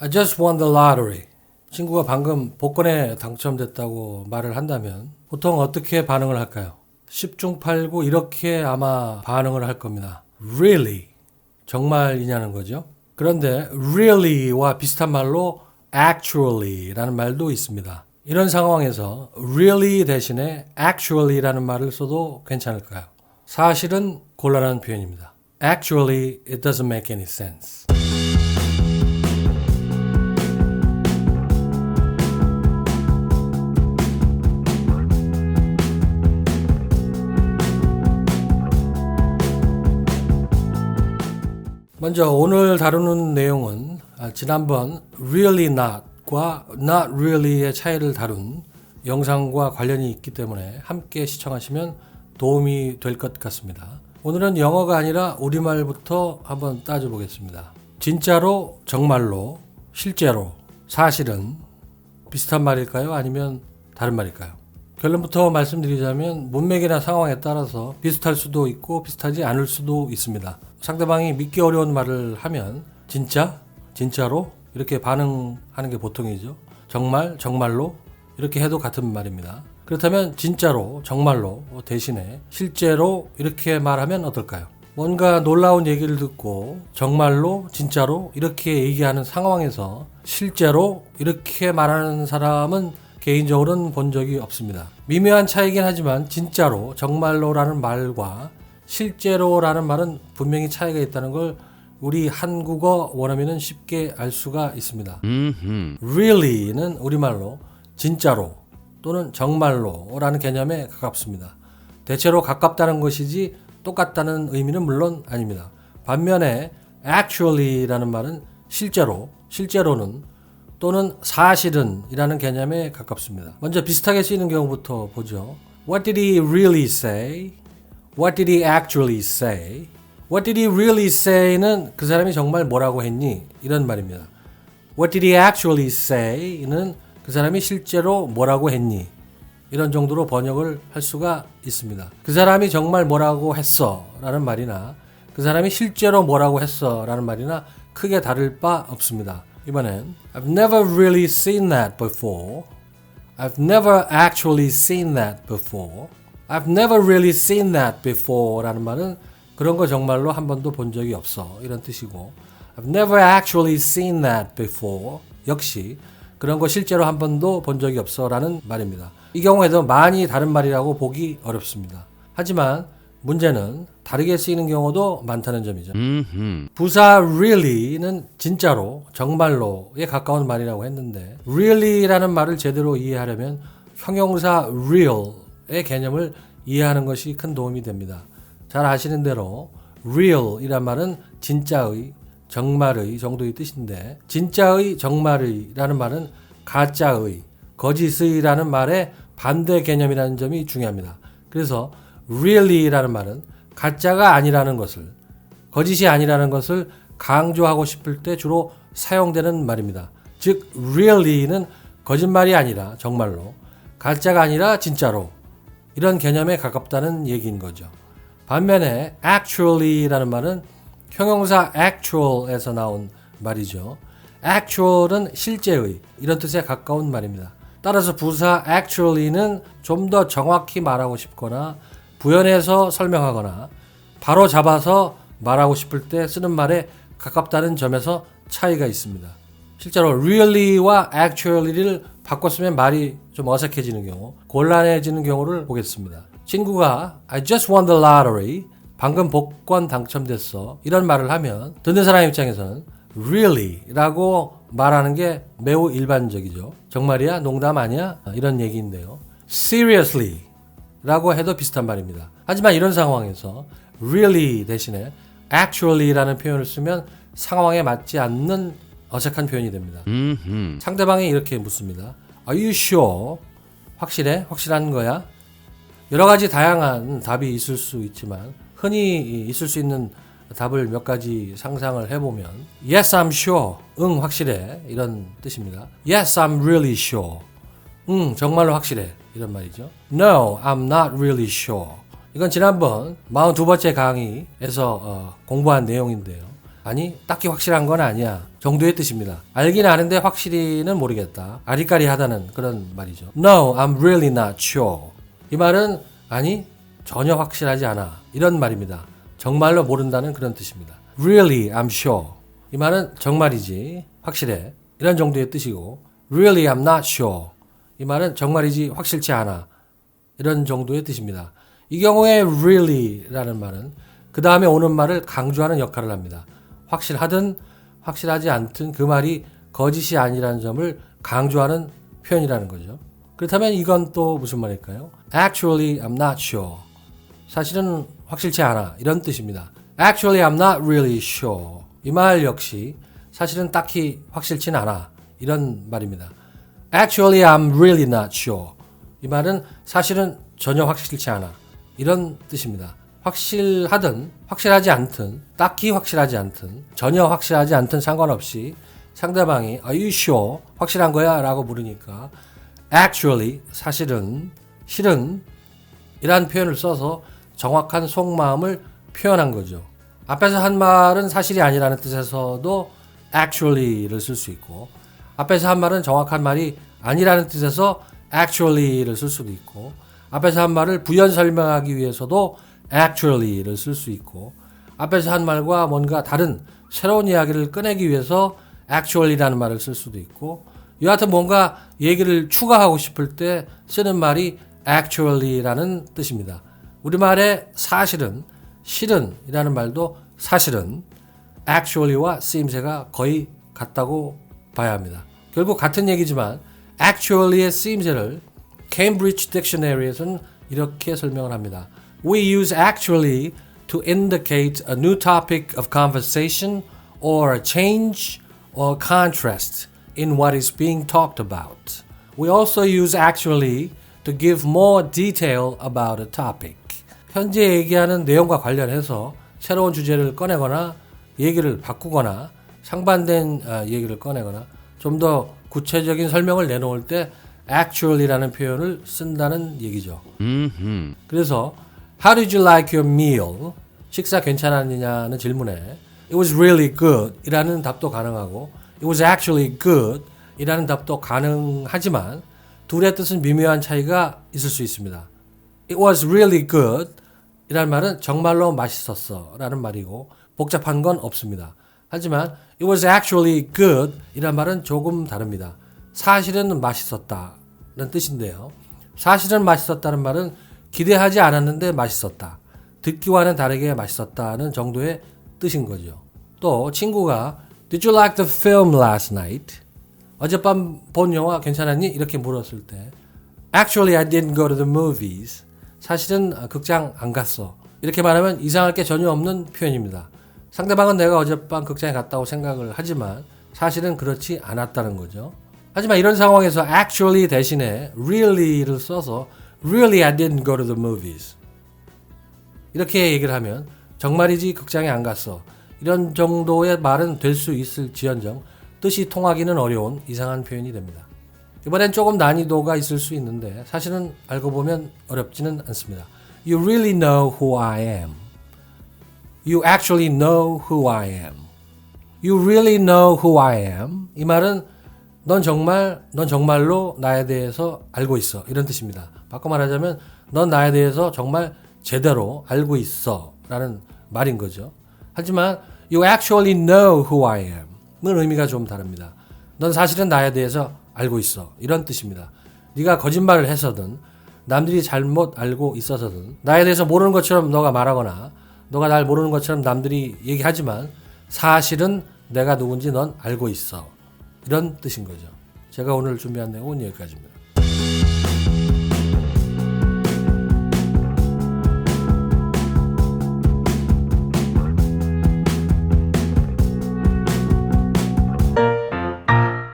I just won the lottery. 친구가 방금 복권에 당첨됐다고 말을 한다면 보통 어떻게 반응을 할까요? 10중 8구 이렇게 아마 반응을 할 겁니다. Really? 정말이냐는 거죠. 그런데 really와 비슷한 말로 actually라는 말도 있습니다. 이런 상황에서 really 대신에 actually라는 말을 써도 괜찮을까요? 사실은 곤란한 표현입니다. Actually, it doesn't make any sense. 먼저 오늘 다루는 내용은 아, 지난번 really not과 not really의 차이를 다룬 영상과 관련이 있기 때문에 함께 시청하시면 도움이 될 것 같습니다. 오늘은 영어가 아니라 우리말부터 한번 따져보겠습니다. 진짜로, 정말로, 실제로, 사실은 비슷한 말일까요? 아니면 다른 말일까요? 결론부터 말씀드리자면 문맥이나 상황에 따라서 비슷할 수도 있고 비슷하지 않을 수도 있습니다. 상대방이 믿기 어려운 말을 하면 진짜, 진짜로? 이렇게 반응하는 게 보통이죠. 정말, 정말로? 이렇게 해도 같은 말입니다. 그렇다면 진짜로, 정말로? 대신에 실제로 이렇게 말하면 어떨까요? 뭔가 놀라운 얘기를 듣고 정말로, 진짜로? 이렇게 얘기하는 상황에서 실제로 이렇게 말하는 사람은 개인적으로는 본 적이 없습니다. 미묘한 차이긴 하지만 진짜로, 정말로라는 말과 실제로라는 말은 분명히 차이가 있다는 걸 우리 한국어 원어민은 쉽게 알 수가 있습니다. really는 우리말로 진짜로 또는 정말로라는 개념에 가깝습니다. 대체로 가깝다는 것이지 똑같다는 의미는 물론 아닙니다. 반면에 actually라는 말은 실제로, 실제로는 또는 사실은이라는 개념에 가깝습니다. 먼저 비슷하게 쓰이는 경우부터 보죠. What did he really say? What did he actually say? What did he really say는 그 사람이 정말 뭐라고 했니? 이런 말입니다. What did he actually say는 그 사람이 실제로 뭐라고 했니? 이런 정도로 번역을 할 수가 있습니다. 그 사람이 정말 뭐라고 했어 라는 말이나 그 사람이 실제로 뭐라고 했어 라는 말이나 크게 다를 바 없습니다. 이번엔 I've never really seen that before. I've never actually seen that before. I've never really seen that before 라는 말은 그런 거 정말로 한 번도 본 적이 없어 이런 뜻이고 I've never actually seen that before 역시 그런 거 실제로 한 번도 본 적이 없어 라는 말입니다. 이 경우에도 많이 다른 말이라고 보기 어렵습니다. 하지만 문제는 다르게 쓰이는 경우도 많다는 점이죠. 부사 really는 진짜로 정말로에 가까운 말이라고 했는데 really라는 말을 제대로 이해하려면 형용사 real 의 개념을 이해하는 것이 큰 도움이 됩니다. 잘 아시는 대로 real이란 말은 진짜의 정말의 정도의 뜻인데 진짜의 정말의라는 말은 가짜의 거짓의라는 말의 반대 개념이라는 점이 중요합니다. 그래서 really라는 말은 가짜가 아니라는 것을 거짓이 아니라는 것을 강조하고 싶을 때 주로 사용되는 말입니다. 즉 really는 거짓말이 아니라 정말로 가짜가 아니라 진짜로 이런 개념에 가깝다는 얘기인 거죠. 반면에 actually라는 말은 형용사 actual에서 나온 말이죠. actual은 실제의 이런 뜻에 가까운 말입니다. 따라서 부사 actually는 좀 더 정확히 말하고 싶거나 부연해서 설명하거나 바로 잡아서 말하고 싶을 때 쓰는 말에 가깝다는 점에서 차이가 있습니다. 실제로 really와 actually를 바꿔 쓰면 말이 좀 어색해지는 경우, 곤란해지는 경우를 보겠습니다. 친구가 I just won the lottery. 방금 복권 당첨됐어. 이런 말을 하면 듣는 사람 입장에서는 really라고 말하는 게 매우 일반적이죠. 정말이야? 농담 아니야? 이런 얘기인데요. seriously 라고 해도 비슷한 말입니다. 하지만 이런 상황에서 really 대신에 actually라는 표현을 쓰면 상황에 맞지 않는 어색한 표현이 됩니다. 상대방이 이렇게 묻습니다. Are you sure? 확실해? 확실한 거야? 여러 가지 다양한 답이 있을 수 있지만 흔히 있을 수 있는 답을 몇 가지 상상을 해보면 Yes, I'm sure. 응, 확실해. 이런 뜻입니다. Yes, I'm really sure. 응, 정말로 확실해. 이런 말이죠. No, I'm not really sure. 이건 지난번 42번째 강의에서 어, 공부한 내용인데요. 아니 딱히 확실한 건 아니야 정도의 뜻입니다. 알긴 아는데 확실히는 모르겠다. 아리까리하다는 그런 말이죠. No, I'm really not sure. 이 말은 아니 전혀 확실하지 않아 이런 말입니다. 정말로 모른다는 그런 뜻입니다. Really, I'm sure. 이 말은 정말이지 확실해 이런 정도의 뜻이고 Really, I'm not sure. 이 말은 정말이지 확실치 않아 이런 정도의 뜻입니다. 이 경우에 really라는 말은 그 다음에 오는 말을 강조하는 역할을 합니다. 확실하든 확실하지 않든 그 말이 거짓이 아니라는 점을 강조하는 표현이라는 거죠. 그렇다면 이건 또 무슨 말일까요? Actually, I'm not sure. 사실은 확실치 않아. 이런 뜻입니다. Actually, I'm not really sure. 이 말 역시 사실은 딱히 확실치는 않아. 이런 말입니다. Actually, I'm really not sure. 이 말은 사실은 전혀 확실치 않아. 이런 뜻입니다. 확실하든 확실하지 않든 딱히 확실하지 않든 전혀 확실하지 않든 상관없이 상대방이 Are you sure? 확실한 거야? 라고 물으니까 Actually 사실은 실은 이란 표현을 써서 정확한 속마음을 표현한 거죠. 앞에서 한 말은 사실이 아니라는 뜻에서도 actually를 쓸 수 있고 앞에서 한 말은 정확한 말이 아니라는 뜻에서 actually를 쓸 수도 있고 앞에서 한 말을 부연 설명하기 위해서도 actually를 쓸 수 있고 앞에서 한 말과 뭔가 다른 새로운 이야기를 꺼내기 위해서 actually라는 말을 쓸 수도 있고 여하튼 뭔가 얘기를 추가하고 싶을 때 쓰는 말이 actually라는 뜻입니다. 우리말의 사실은 실은이라는 말도 사실은 actually와 쓰임새가 거의 같다고 봐야 합니다. 결국 같은 얘기지만 actually의 쓰임새를 Cambridge Dictionary에서는 이렇게 설명을 합니다. We use actually to indicate a new topic of conversation or a change or contrast in what is being talked about. We also use actually to give more detail about a topic. 현재 얘기하는 내용과 관련해서 새로운 주제를 꺼내거나 얘기를 바꾸거나 상반된 어, 얘기를 꺼내거나 좀 더 구체적인 설명을 내놓을 때 actually라는 표현을 쓴다는 얘기죠. 그래서 How did you like your meal? 식사 괜찮았느냐는 질문에 It was really good 이라는 답도 가능하고 It was actually good 이라는 답도 가능하지만 둘의 뜻은 미묘한 차이가 있을 수 있습니다. It was really good 이란 말은 정말로 맛있었어 라는 말이고 복잡한 건 없습니다. 하지만 It was actually good 이란 말은 조금 다릅니다. 사실은 맛있었다는 뜻인데요. 사실은 맛있었다는 말은 기대하지 않았는데 맛있었다. 듣기와는 다르게 맛있었다는 정도의 뜻인 거죠. 또 친구가 Did you like the film last night? 어젯밤 본 영화 괜찮았니? 이렇게 물었을 때 Actually, I didn't go to the movies. 사실은 극장 안 갔어. 이렇게 말하면 이상할 게 전혀 없는 표현입니다. 상대방은 내가 어젯밤 극장에 갔다고 생각을 하지만 사실은 그렇지 않았다는 거죠. 하지만 이런 상황에서 actually 대신에 really를 써서 really I didn't go to the movies. 이렇게 얘기를 하면 정말이지 극장에 안 갔어. 이런 정도의 말은 될 수 있을 지연정 뜻이 통하기는 어려운 이상한 표현이 됩니다. 이번엔 조금 난이도가 있을 수 있는데 사실은 알고 보면 어렵지는 않습니다. You really know who I am. You actually know who I am. You really know who I am. 이 말은 넌 정말 넌 정말로 나에 대해서 알고 있어. 이런 뜻입니다. 바꿔 말하자면 넌 나에 대해서 정말 제대로 알고 있어 라는 말인 거죠. 하지만 you actually know who I am. 은 의미가 좀 다릅니다. 넌 사실은 나에 대해서 알고 있어. 이런 뜻입니다. 네가 거짓말을 해서든 남들이 잘못 알고 있어서든 나에 대해서 모르는 것처럼 너가 말하거나 너가 날 모르는 것처럼 남들이 얘기하지만 사실은 내가 누군지 넌 알고 있어. 이런 뜻인 거죠. 제가 오늘 준비한 내용은 여기까지입니다.